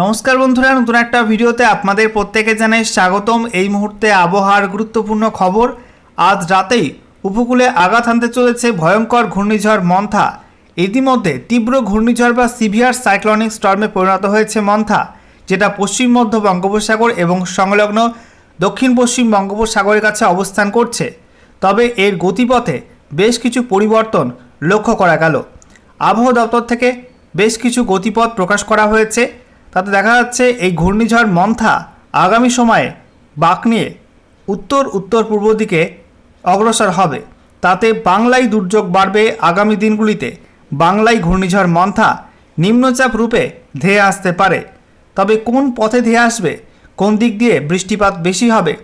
নমস্কার বন্ধুরা, নতুন একটা ভিডিওতে আপনাদের প্রত্যেকে জানাই স্বাগতম। এই মুহূর্তে আবহাওয়ার গুরুত্বপূর্ণ খবর। আজ রাতেই উপকূলে আঘাত হানতে চলেছে ভয়ঙ্কর ঘূর্ণিঝড় মন্থা। ইতিমধ্যে তীব্র ঘূর্ণিঝড় বা সিভিয়ার সাইক্লনিক স্টর্মে পরিণত হয়েছে মন্থা, যেটা পশ্চিম মধ্য বঙ্গোপসাগর এবং সংলগ্ন দক্ষিণ পশ্চিম বঙ্গোপসাগরের কাছে অবস্থান করছে। তবে এর গতিপথে বেশ কিছু পরিবর্তন লক্ষ্য করা গেল। আবহাওয়া দপ্তর থেকে বেশ কিছু গতিপথ প্রকাশ করা হয়েছে। তাতে দেখা যাচ্ছে এই ঘূর্ণিঝড় মন্থা আগামী সময়ে বাঁক নিয়ে উত্তর উত্তর পূর্ব দিকে অগ্রসর হবে। তাতে বাংলায় দুর্যোগ বাড়বে আগামী দিনগুলিতে। বাংলায় ঘূর্ণিঝড় মন্থা নিম্নচাপ রূপে ধেয়ে আসতে পারে। তবে কোন পথে ধেয়ে আসবে, কোন দিক দিয়ে বৃষ্টিপাত বেশি হবে,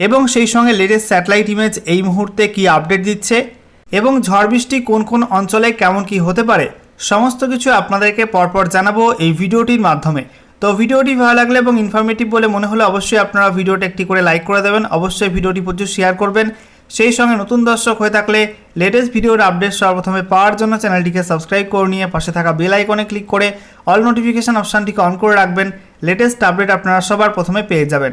এবং সেই সঙ্গে লেটেস্ট স্যাটেলাইট ইমেজ এই মুহূর্তে কি আপডেট দিচ্ছে, এবং ঝড় বৃষ্টি কোন কোন অঞ্চলে কেমন কি হতে পারে সমস্ত কিছু আপনাদেরকে পরপর জানাব এই ভিডিওটির মাধ্যমে। তো ভিডিওটি ভালো লাগলে এবং ইনফরমেটিভ বলে মনে হলে অবশ্যই আপনারা ভিডিওটি একটি করে লাইক করে দেবেন, অবশ্যই ভিডিওটি প্রচুর শেয়ার করবেন। সেই সঙ্গে নতুন দর্শক হয়ে থাকলে লেটেস্ট ভিডিওর আপডেট সর্বপ্রথমে পাওয়ার জন্য চ্যানেলটিকে সাবস্ক্রাইব করে নিয়ে পাশে থাকা বেল আইকনে ক্লিক করে অল নোটিফিকেশান অপশানটিকে অন করে রাখবেন লেটেস্ট আপডেট আপনারা সবার প্রথমে পেয়ে যাবেন।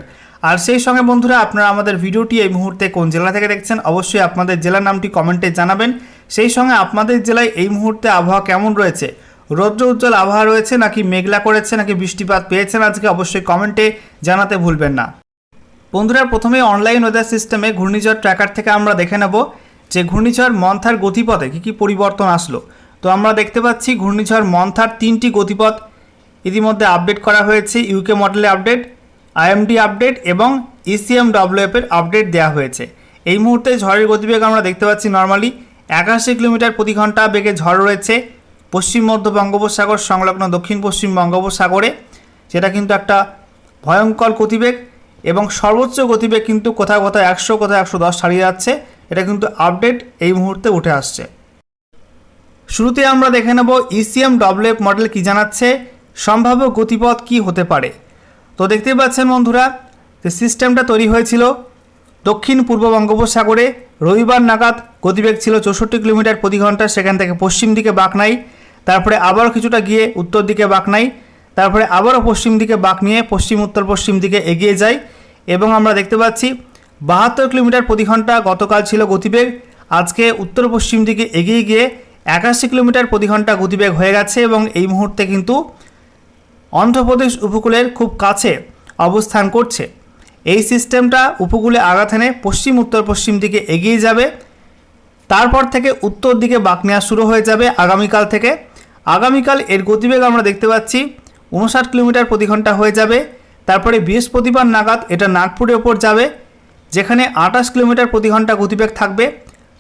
আর সেই সঙ্গে বন্ধুরা, আপনারা আমাদের ভিডিওটি এই মুহূর্তে কোন জেলা থেকে দেখছেন, অবশ্যই আপনাদের জেলার নামটি কমেন্টে জানাবেন। সেই সঙ্গে আপনাদের জেলায় এই মুহূর্তে আবহাওয়া কেমন রয়েছে? রৌদ্র উজ্জ্বল আবহাওয়া রয়েছে নাকি মেঘলা করেছে নাকি বৃষ্টিপাত পেয়েছেন আজকে অবশ্যই কমেন্টে জানাতে ভুলবেন না। বন্ধুরা, প্রথমে অনলাইন ওয়েদার সিস্টেমে ঘূর্ণিঝড় ট্র্যাকার থেকে আমরা দেখে নেব যে ঘূর্ণিঝড় মন্থার গতিপথে কী কী পরিবর্তন আসলো। তো আমরা দেখতে পাচ্ছি ঘূর্ণিঝড় মন্থার তিনটি গতিপথ। ইতিমধ্যে আপডেট করা হয়েছে ইউকে মডেলে আপডেট আইএমডি আপডেট এবং ইসিএম এর আপডেট দেওয়া হয়েছে। এই মুহূর্তে ঝড়ের গতিবেগ আমরা দেখতে পাচ্ছি নর্মালি একাশি কিলোমিটার প্রতি ঘণ্টা বেগে ঝড় রয়েছে। পশ্চিম মধ্য বঙ্গোপসাগর সংলগ্ন দক্ষিণ পশ্চিম বঙ্গোপসাগরে, যেটা কিন্তু একটা ভয়ঙ্কর গতিবেগ এবং সর্বোচ্চ গতিবেগ কিন্তু কোথাও কোথাও একশো কোথাও একশো দশ ছাড়িয়ে যাচ্ছে। এটা কিন্তু আপডেট এই মুহূর্তে উঠে আসছে। শুরুতে আমরা দেখে নেব ইসিএম ডব্লিউএফ মডেল কি জানাচ্ছে, সম্ভাব্য গতিপথ কি হতে পারে। তো দেখতেই পাচ্ছেন বন্ধুরা, যে সিস্টেমটা তৈরি হয়েছিল দক্ষিণ পূর্ব বঙ্গোপসাগরে রবিবার নাগাদ গতিবেগ ছিল চৌষট্টি কিলোমিটার প্রতি ঘণ্টা, সেখান থেকে পশ্চিম দিকে বাঁক নাই তারপরে আবারও কিছুটা গিয়ে উত্তর দিকে বাঁক নাই তারপরে আবারও পশ্চিম দিকে বাঁক নিয়ে পশ্চিম, উত্তর পশ্চিম দিকে এগিয়ে যায় এবং আমরা দেখতে পাচ্ছি বাহাত্তর কিলোমিটার প্রতি ঘণ্টা গতকাল ছিল গতিবেগ, আজকে উত্তর পশ্চিম দিকে এগিয়ে গিয়ে একাশি কিলোমিটার প্রতি ঘণ্টা গতিবেগ হয়ে গেছে এবং এই মুহূর্তে কিন্তু অন্ধ্রপ্রদেশ উপকূলের খুব কাছে অবস্থান করছে। এই সিস্টেমটা উপকূলে আঘাত এনে পশ্চিম, উত্তর, পশ্চিম দিকে এগিয়ে যাবে। তারপর থেকে উত্তর দিকে বাঁক নেওয়া শুরু হয়ে যাবে আগামীকাল থেকে। আগামীকাল এর গতিবেগ আমরা দেখতে পাচ্ছি, উনষাট কিলোমিটার প্রতি ঘণ্টা হয়ে যাবে। তারপরে বৃহস্পতিবার নাগাদ এটা নাগপুরের ওপর যাবে, যেখানে আঠাশ কিলোমিটার প্রতি ঘণ্টা গতিবেগ থাকবে।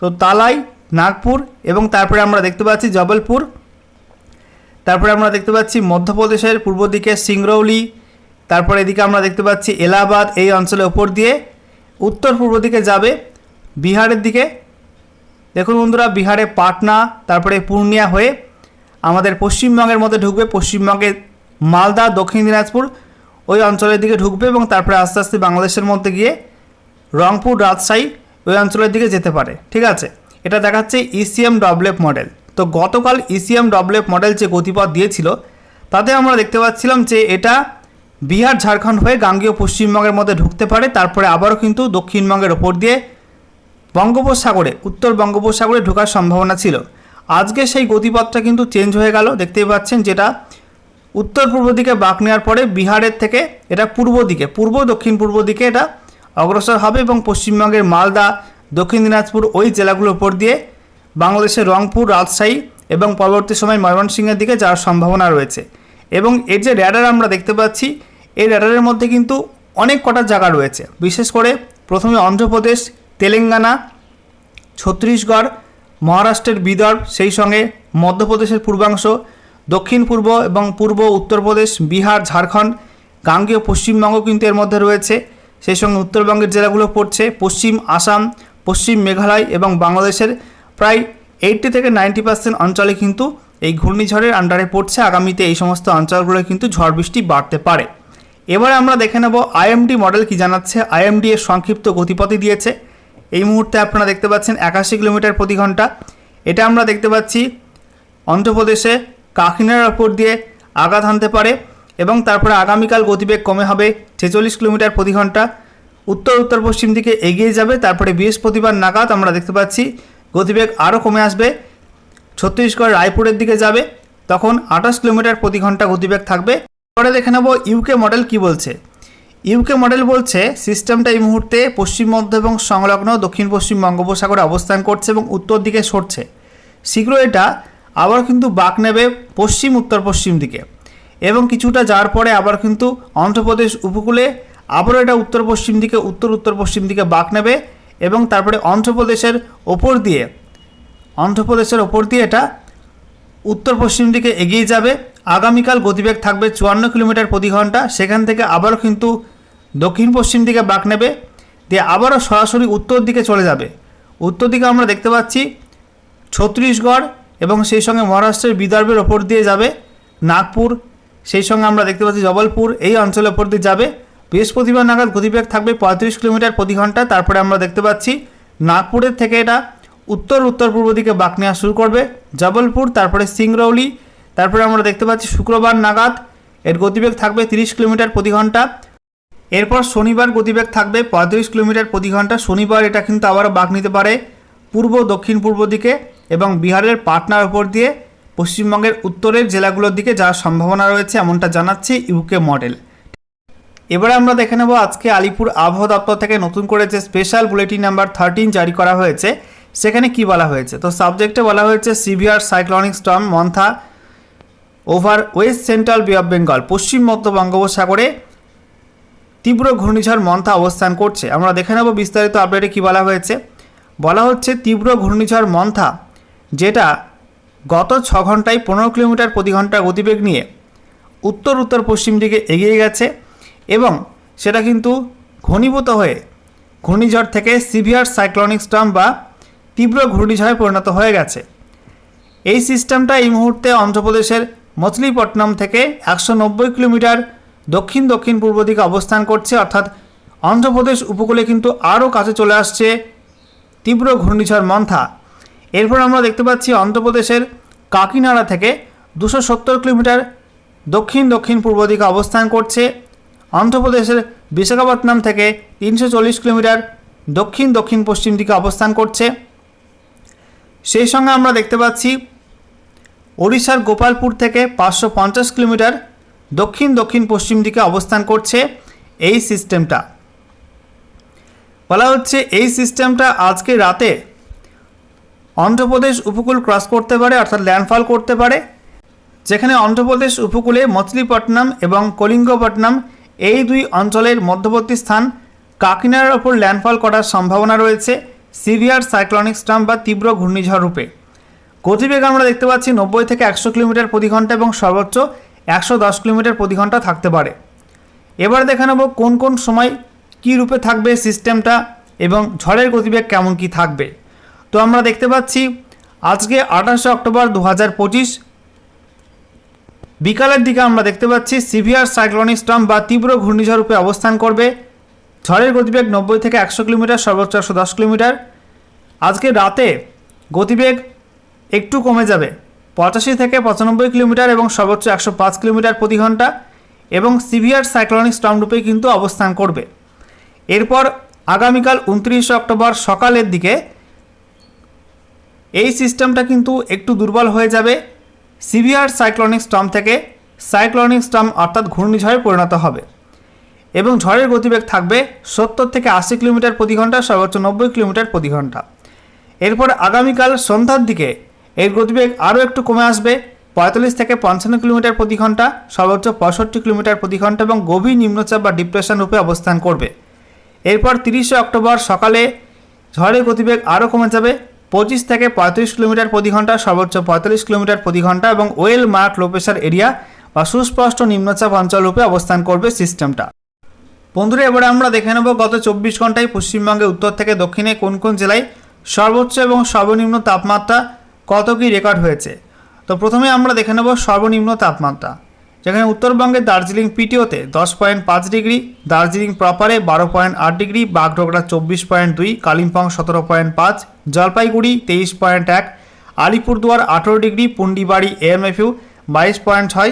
তো তালাই, নাগপুর এবং তারপরে আমরা দেখতে পাচ্ছি জবলপুর। তারপরে আমরা দেখতে পাচ্ছি মধ্যপ্রদেশের পূর্ব দিকে সিংরৌলি তারপরে এদিকে আমরা দেখতে পাচ্ছি এলাহাবাদ এই অঞ্চলের ওপর দিয়ে উত্তর পূর্ব দিকে যাবে, বিহারের দিকে। দেখুন বন্ধুরা, বিহারে পাটনা, তারপরে পূর্ণিয়া হয়ে আমাদের পশ্চিমবঙ্গের মধ্যে ঢুকবে। পশ্চিমবঙ্গের মালদা, দক্ষিণ দিনাজপুর ওই অঞ্চলের দিকে ঢুকবে এবং তারপরে আস্তে আস্তে বাংলাদেশের মধ্যে গিয়ে রংপুর, রাজশাহী ওই অঞ্চলের দিকে যেতে পারে। ঠিক আছে? এটা দেখাচ্ছে ইসিএম ডব্লিউএফ মডেল তো গতকাল ইসিএম ডব্লিউএফ মডেল যে গতিপথ দিয়েছিল, তাতে আমরা দেখতে পাচ্ছিলাম যে এটা বিহার, ঝাড়খণ্ড হয়ে গাঙ্গীয় পশ্চিমবঙ্গের মধ্যে ঢুকতে পারে, তারপরে আবারও কিন্তু দক্ষিণবঙ্গের ওপর দিয়ে বঙ্গোপসাগরে, উত্তর বঙ্গোপসাগরে ঢোকার সম্ভাবনা ছিল। আজকে সেই গতিপথটা কিন্তু চেঞ্জ হয়ে গেল, দেখতেই পাচ্ছেন যেটা উত্তর পূর্ব দিকে বাঁক নেওয়ার পরে বিহারের থেকে এটা পূর্ব দিকে, পূর্ব, দক্ষিণ পূর্ব দিকে এটা অগ্রসর হবে এবং পশ্চিমবঙ্গের মালদা, দক্ষিণ দিনাজপুর ওই জেলাগুলোর উপর দিয়ে বাংলাদেশের রংপুর, রাজশাহী এবং পরবর্তী সময় ময়মনসিংহের দিকে যাওয়ার সম্ভাবনা রয়েছে। এবং এর যে র্যাডার আমরা দেখতে পাচ্ছি, এই র্যাডারের মধ্যে কিন্তু অনেক কটা জায়গা রয়েছে। বিশেষ করে প্রথমে অন্ধ্রপ্রদেশ, তেলেঙ্গানা, ছত্তিশগড়, মহারাষ্ট্রের বিদর্ভ, সেই সঙ্গে মধ্যপ্রদেশের পূর্বাংশ, দক্ষিণ পূর্ব এবং পূর্ব উত্তরপ্রদেশ বিহার, ঝাড়খণ্ড, গাঙ্গেয় পশ্চিমবঙ্গ কিন্তু এর মধ্যে রয়েছে। সেই সঙ্গে উত্তরবঙ্গের জেলাগুলো পড়ছে, পশ্চিম আসাম, পশ্চিম মেঘালয় এবং বাংলাদেশের প্রায় এইটটি থেকে নাইনটি পার্সেন্ট অঞ্চলে কিন্তু এই ঘূর্ণিঝড়ের আন্ডারে পড়ছে। আগামীতে এই সমস্ত অঞ্চলগুলো কিন্তু ঝড় বৃষ্টি বাড়তে পারে। এবারে আমরা দেখে নেব আইএমডি মডেল কি জানাচ্ছে। আইএমডি এর সংক্ষিপ্ত গতিপথই দিয়েছে। এই মুহূর্তে আপনারা দেখতে পাচ্ছেন একাশি কিলোমিটার প্রতি ঘণ্টা। এটা আমরা দেখতে পাচ্ছি অন্ধ্রপ্রদেশে কাকিনার ওপর দিয়ে আঘাত হানতে পারে এবং তারপরে আগামীকাল গতিবেগ কমে হবে ছেচল্লিশ কিলোমিটার প্রতি ঘণ্টা। উত্তর উত্তর পশ্চিম দিকে এগিয়ে যাবে। তারপরে বৃহস্পতিবার নাগাদ আমরা দেখতে পাচ্ছি গতিবেগ আরও কমে আসবে। ছত্তিশগড় রায়পুরের দিকে যাবে, তখন আঠাশ কিলোমিটার প্রতি ঘণ্টা গতিবেগ থাকবে। পরে দেখে নেব ইউকে মডেল কি বলছে। ইউকে মডেল বলছে সিস্টেমটা এই মুহূর্তে পশ্চিম মধ্য এবং সংলগ্ন দক্ষিণ পশ্চিম বঙ্গোপসাগরে অবস্থান করছে এবং উত্তর দিকে সরছে। শীঘ্র এটা আবার কিন্তু বাঁক নেবে পশ্চিম, উত্তর পশ্চিম দিকে। এবং কিছুটা যাওয়ার পরে আবার কিন্তু অন্ধ্রপ্রদেশ উপকূলে আবারও এটা উত্তর পশ্চিম দিকে, উত্তর উত্তর পশ্চিম দিকে বাঁক নেবে এবং তারপরে অন্ধ্রপ্রদেশের ওপর দিয়ে অন্ধ্রপ্রদেশের ওপর দিয়ে এটা উত্তর পশ্চিম দিকে এগিয়ে যাবে। আগামীকাল গতিবেগ থাকবে চুয়ান্ন কিলোমিটার প্রতি ঘণ্টা। সেখান থেকে আবারও কিন্তু দক্ষিণ পশ্চিম দিকে বাঁক নেবে। দিয়ে আবারও সরাসরি উত্তর দিকে চলে যাবে। উত্তর দিকে আমরা দেখতে পাচ্ছি ছত্তিশগড় এবং সেই সঙ্গে মহারাষ্ট্রের বিদর্ভের ওপর দিয়ে যাবে নাগপুর। সেই সঙ্গে আমরা দেখতে পাচ্ছি জবলপুর। এই অঞ্চলের ওপর দিয়ে যাবে। বৃহস্পতিবার নাগাদ গতিবেগ থাকবে পঁয়ত্রিশ কিলোমিটার প্রতি ঘণ্টা। তারপরে আমরা দেখতে পাচ্ছি নাগপুরের থেকে এটা উত্তর উত্তর পূর্ব দিকে বাঁক নেওয়া শুরু করবে। জবলপুর, তারপরে সিংরৌলি, তারপরে আমরা দেখতে পাচ্ছি শুক্রবার নাগাদ। এর গতিবেগ থাকবে তিরিশ কিলোমিটার প্রতি ঘণ্টা। এরপর শনিবার গতিবেগ থাকবে পঁয়ত্রিশ কিলোমিটার প্রতি ঘণ্টা। শনিবার এটা কিন্তু আবারও বাঁক নিতে পারে পূর্ব, দক্ষিণ পূর্ব দিকে এবং বিহারের পাটনার ওপর দিয়ে পশ্চিমবঙ্গের উত্তরের জেলাগুলোর দিকে যাওয়ার সম্ভাবনা রয়েছে এমনটা জানাচ্ছে ইউকে মডেল এবারে আমরা দেখে নেব আজকে আলিপুর আবহাওয়া দপ্তর থেকে নতুন করে যে স্পেশাল বুলেটিন নাম্বার থার্টিন জারি করা হয়েছে। সেখানে কি বলা হয়েছে? তো সাবজেক্টে বলা হয়েছে severe cyclonic storm Montha over west central bay of Bengal পশ্চিম মধ্য বঙ্গোপসাগরে তীব্র ঘূর্ণিঝড় মন্থা অবস্থান করছে। আমরা দেখে নেব বিস্তারিত আপডেটে কী বলা হয়েছে। বলা হচ্ছে তীব্র ঘূর্ণিঝড় মন্থা, যেটা গত ছ ঘন্টায় পনেরো কিলোমিটার প্রতি ঘণ্টা গতিবেগ নিয়ে উত্তর উত্তর, পশ্চিম দিকে এগিয়ে গেছে এবং সেটা কিন্তু ঘনীভূত হয়ে ঘূর্ণিঝড় থেকে সিভিয়ার সাইক্লনিক স্টর্ম বা তীব্র ঘূর্ণিঝড়ে পরিণত হয়ে গেছে। এই সিস্টেমটা এই মুহূর্তে অন্ধ্রপ্রদেশের মছলিপট্টনম থেকে একশো নব্বই কিলোমিটার দক্ষিণ দক্ষিণ পূর্ব দিকে অবস্থান করছে, অর্থাৎ অন্ধ্রপ্রদেশ উপকূলে কিন্তু আরও কাছে চলে আসছে তীব্র ঘূর্ণিঝড় মন্থা। এরপর আমরা দেখতে পাচ্ছি অন্ধ্রপ্রদেশের কাকিনাড়া থেকে দুশো সত্তর কিলোমিটার দক্ষিণ দক্ষিণ পূর্ব দিকে অবস্থান করছে। অন্ধ্রপ্রদেশের বিশাখাপত্তনম থেকে তিনশো চল্লিশ কিলোমিটার দক্ষিণ দক্ষিণ পশ্চিম দিকে অবস্থান করছে। সেই সঙ্গে আমরা দেখতে পাচ্ছি ওড়িশার গোপালপুর থেকে পাঁচশো পঞ্চাশ কিলোমিটার দক্ষিণ দক্ষিণ পশ্চিম দিকে অবস্থান করছে এই সিস্টেমটা। বলা হচ্ছে এই সিস্টেমটা আজকে রাতে অন্ধ্রপ্রদেশ উপকূল ক্রস করতে পারে, অর্থাৎ ল্যান্ডফল করতে পারে। যেখানে অন্ধ্রপ্রদেশ উপকূলে মছলিপট্টনম এবং কলিঙ্গপট্টনম এই দুই অঞ্চলের মধ্যবর্তী স্থান কাকিনাড়ার ওপর ল্যান্ডফল করার সম্ভাবনা রয়েছে। সিভিয়ার সাইক্লনিক স্টাম বা তীব্র ঘূর্ণিঝড় রূপে। গতিবেগ আমরা দেখতে পাচ্ছি নব্বই থেকে একশো কিলোমিটার প্রতি ঘণ্টা এবং সর্বোচ্চ একশো দশ কিলোমিটার প্রতি ঘণ্টা থাকতে পারে। এবার দেখে নেব কোন কোন সময় কী রূপে থাকবে সিস্টেমটা এবং ঝড়ের গতিবেগ কেমন কি থাকবে। তো আমরা দেখতে পাচ্ছি আজকে আঠাশে অক্টোবর দু হাজার পঁচিশ। বিকালের দিকে আমরা দেখতে পাচ্ছি সিভিয়ার সাইক্লোনিক স্টর্ম বা তীব্র ঘূর্ণিঝড় রূপে অবস্থান করবে। ঝড়ের গতিবেগ নব্বই থেকে একশো কিলোমিটার, সর্বোচ্চ একশো দশ কিলোমিটার। আজকে রাতে গতিবেগ একটু কমে যাবে। পঁচাশি থেকে পঁচানব্বই কিলোমিটার এবং সর্বোচ্চ একশো পাঁচ কিলোমিটার প্রতি ঘণ্টা এবং সিভিয়ার সাইক্লোনিক স্টর্ম রূপে কিন্তু অবস্থান করবে। এরপর আগামীকাল উনত্রিশে অক্টোবর সকালের দিকে এই সিস্টেমটা কিন্তু একটু দুর্বল হয়ে যাবে। সিভিয়ার সাইক্লোনিক স্টর্ম থেকে সাইক্লোনিক স্টর্ম অর্থাৎ ঘূর্ণিঝড়ে পরিণত হবে। এবং ঝড়ের গতিবেগ থাকবে সত্তর থেকে আশি কিলোমিটার প্রতি ঘণ্টা সর্বোচ্চ নব্বই কিলোমিটার প্রতি ঘণ্টা এরপর আগামীকাল সন্ধ্যার দিকে এর গতিবেগ আরও একটু কমে আসবে, পঁয়তাল্লিশ থেকে পঞ্চান্ন কিলোমিটার প্রতি ঘণ্টা সর্বোচ্চ পঁয়ষট্টি কিলোমিটার প্রতি ঘণ্টা এবং গভীর নিম্নচাপ বা ডিপ্রেশন রূপে অবস্থান করবে। এরপর তিরিশে অক্টোবর সকালে ঝড়ের গতিবেগ আরও কমে যাবে, পঁচিশ থেকে পঁয়ত্রিশ কিলোমিটার প্রতি ঘণ্টা সর্বোচ্চ পঁয়তাল্লিশ কিলোমিটার প্রতি ঘণ্টা এবং ওয়েল মার্ক লোপেশার এরিয়া বা সুস্পষ্ট নিম্নচাপ অঞ্চল রূপে অবস্থান করবে সিস্টেমটা। বন্ধুরা, এবারে আমরা দেখে নেব গত চব্বিশ ঘন্টায় পশ্চিমবঙ্গে, উত্তর থেকে দক্ষিণে কোন কোন জেলায় সর্বোচ্চ এবং সর্বনিম্ন তাপমাত্রা কত কী রেকর্ড হয়েছে। তো প্রথমে আমরা দেখে নেব সর্বনিম্ন তাপমাত্রা, যেখানে উত্তরবঙ্গের দার্জিলিং পিটিওতে দশ পয়েন্ট পাঁচ ডিগ্রি, দার্জিলিং প্রপারে বারো পয়েন্ট আট ডিগ্রি, বাগডোগরা চব্বিশ পয়েন্ট দুই, কালিম্পং সতেরো পয়েন্ট পাঁচ, জলপাইগুড়ি তেইশ পয়েন্ট এক, আলিপুরদুয়ার আঠেরো ডিগ্রি, পুন্ডিবাড়ি এএমএফইউ বাইশ পয়েন্ট ছয়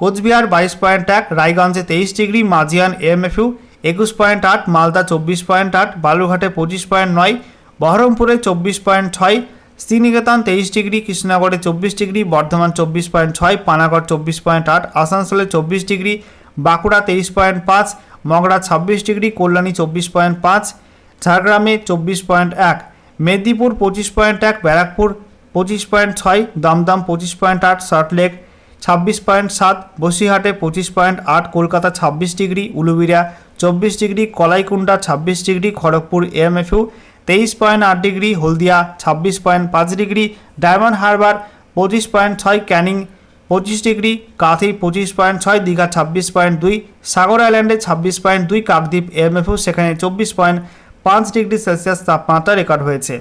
কোচবিহার বাইশ পয়েন্ট এক, রায়গঞ্জে তেইশ ডিগ্রি মাজিয়ান এমএফইউ একুশ পয়েন্ট আট, মালদা চব্বিশ পয়েন্ট আট বালুঘাটে পঁচিশ পয়েন্ট নয়, বহরমপুরে চব্বিশ পয়েন্ট ছয়, শ্রীনিকেতন তেইশ ডিগ্রি, কৃষ্ণনগরে চব্বিশ ডিগ্রি, বর্ধমান চব্বিশ পয়েন্ট ছয়, পানাগড় চব্বিশ পয়েন্ট আট, আসানসোলে চব্বিশ ডিগ্রি, বাঁকুড়া তেইশ পয়েন্ট পাঁচ, মগরা ছাব্বিশ ডিগ্রি, কল্যাণী চব্বিশ পয়েন্ট পাঁচ, ঝাড়গ্রামে চব্বিশ পয়েন্ট এক, মেদিনীপুর পঁচিশ পয়েন্ট এক, ব্যারাকপুর পঁচিশ পয়েন্ট ছয়, দমদম পঁচিশ পয়েন্ট আট, সল্টলেক ছাব্বিশ পয়েন্ট সাত, বসিরহাটে পঁচিশ পয়েন্ট আট, কলকাতা ছাব্বিশ ডিগ্রি উলুবিরা চব্বিশ ডিগ্রি কলাইকুণ্ডা ছাব্বিশ ডিগ্রি, খড়গপুর এমএফইউ তেইশ পয়েন্ট আট ডিগ্রি, হলদিয়া ছাব্বিশ পয়েন্ট পাঁচ ডিগ্রি, ডায়মন্ড হারবার পঁচিশ পয়েন্ট ছয়, ক্যানিং পঁচিশ ডিগ্রি, কাথি পঁচিশ পয়েন্ট ছয়, দীঘা ছাব্বিশ পয়েন্ট দুই, সাগর আইল্যান্ডে ছাব্বিশ পয়েন্ট দুই, কাকদ্বীপ এমএফইউ সেখানে চব্বিশ পয়েন্ট পাঁচ ডিগ্রি সেলসিয়াস তাপমাত্রা রেকর্ড হয়েছে।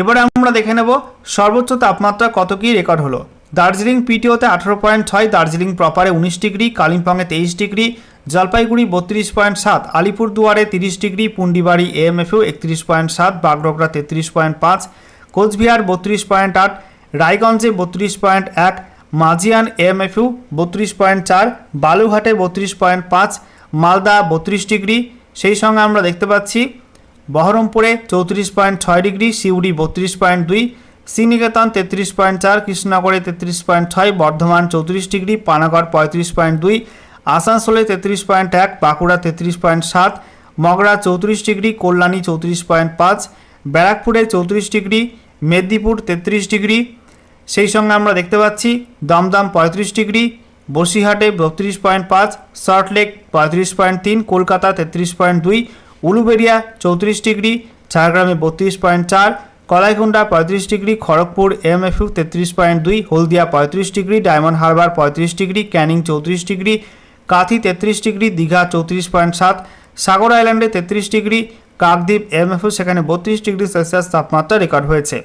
এবারে আমরা দেখে নেব সর্বোচ্চ তাপমাত্রা কত কী রেকর্ড হলো। দার্জিলিং পিটিওতে আঠারো পয়েন্ট ছয়, দার্জিলিং প্রপারে উনিশ ডিগ্রি, কালিম্পংয়ে তেইশ ডিগ্রি, জলপাইগুড়ি বত্রিশ পয়েন্ট সাত, আলিপুরদুয়ারে তিরিশ ডিগ্রি, পুন্ডিবাড়ি এএমএফইউ একত্রিশ পয়েন্ট সাত বাগডোগরা তেত্রিশ পয়েন্ট পাঁচ, কোচবিহার বত্রিশ পয়েন্ট আট, রায়গঞ্জে বত্রিশ পয়েন্ট এক মাজিয়ান এএমএফইউ বত্রিশ পয়েন্ট চার বালুঘাটে বত্রিশ পয়েন্ট পাঁচ, মালদা বত্রিশ ডিগ্রি, সেই সঙ্গে আমরা দেখতে পাচ্ছি বহরমপুরে চৌত্রিশ পয়েন্ট ছয় ডিগ্রি, সিউড়ি বত্রিশ পয়েন্ট দুই শ্রীনিকেতন তেত্রিশ পয়েন্ট চার, কৃষ্ণনগরে তেত্রিশ পয়েন্ট ছয়, বর্ধমান চৌত্রিশ ডিগ্রি, পানাগড় পঁয়ত্রিশ পয়েন্ট দুই, আসানসোলে তেত্রিশ পয়েন্ট এক, বাঁকুড়া তেত্রিশ পয়েন্ট সাত, মগরা চৌত্রিশ ডিগ্রি, কল্যাণী চৌত্রিশ পয়েন্ট পাঁচ, ব্যারাকপুরে চৌত্রিশ ডিগ্রি, মেদিনীপুর তেত্রিশ ডিগ্রি। সেই সঙ্গে আমরা দেখতে পাচ্ছি দমদম পঁয়ত্রিশ ডিগ্রি, বসিরহাটে বত্রিশ পয়েন্ট পাঁচ সল্টলেক পঁয়ত্রিশ পয়েন্ট তিন, কলকাতা তেত্রিশ পয়েন্ট দুই উলুবেড়িয়া চৌত্রিশ ডিগ্রি, ঝাড়গ্রামে বত্রিশ পয়েন্ট চার কলাইকুণ্ডা পঁয়ত্রিশ ডিগ্রি, খড়গপুর এমএফইউ তেত্রিশ পয়েন্ট দুই, হলদিয়া পঁয়ত্রিশ ডিগ্রি, ডায়মন্ড হারবার পঁয়ত্রিশ ডিগ্রি, ক্যানিং চৌত্রিশ ডিগ্রি, কাথি তেত্রিশ ডিগ্রি, দীঘা চৌত্রিশ পয়েন্ট সাত, সাগর আইল্যান্ডে তেত্রিশ ডিগ্রি, কাকদ্বীপ এমএফইউ সেখানে বত্রিশ ডিগ্রি সেলসিয়াস তাপমাত্রা রেকর্ড হয়েছে।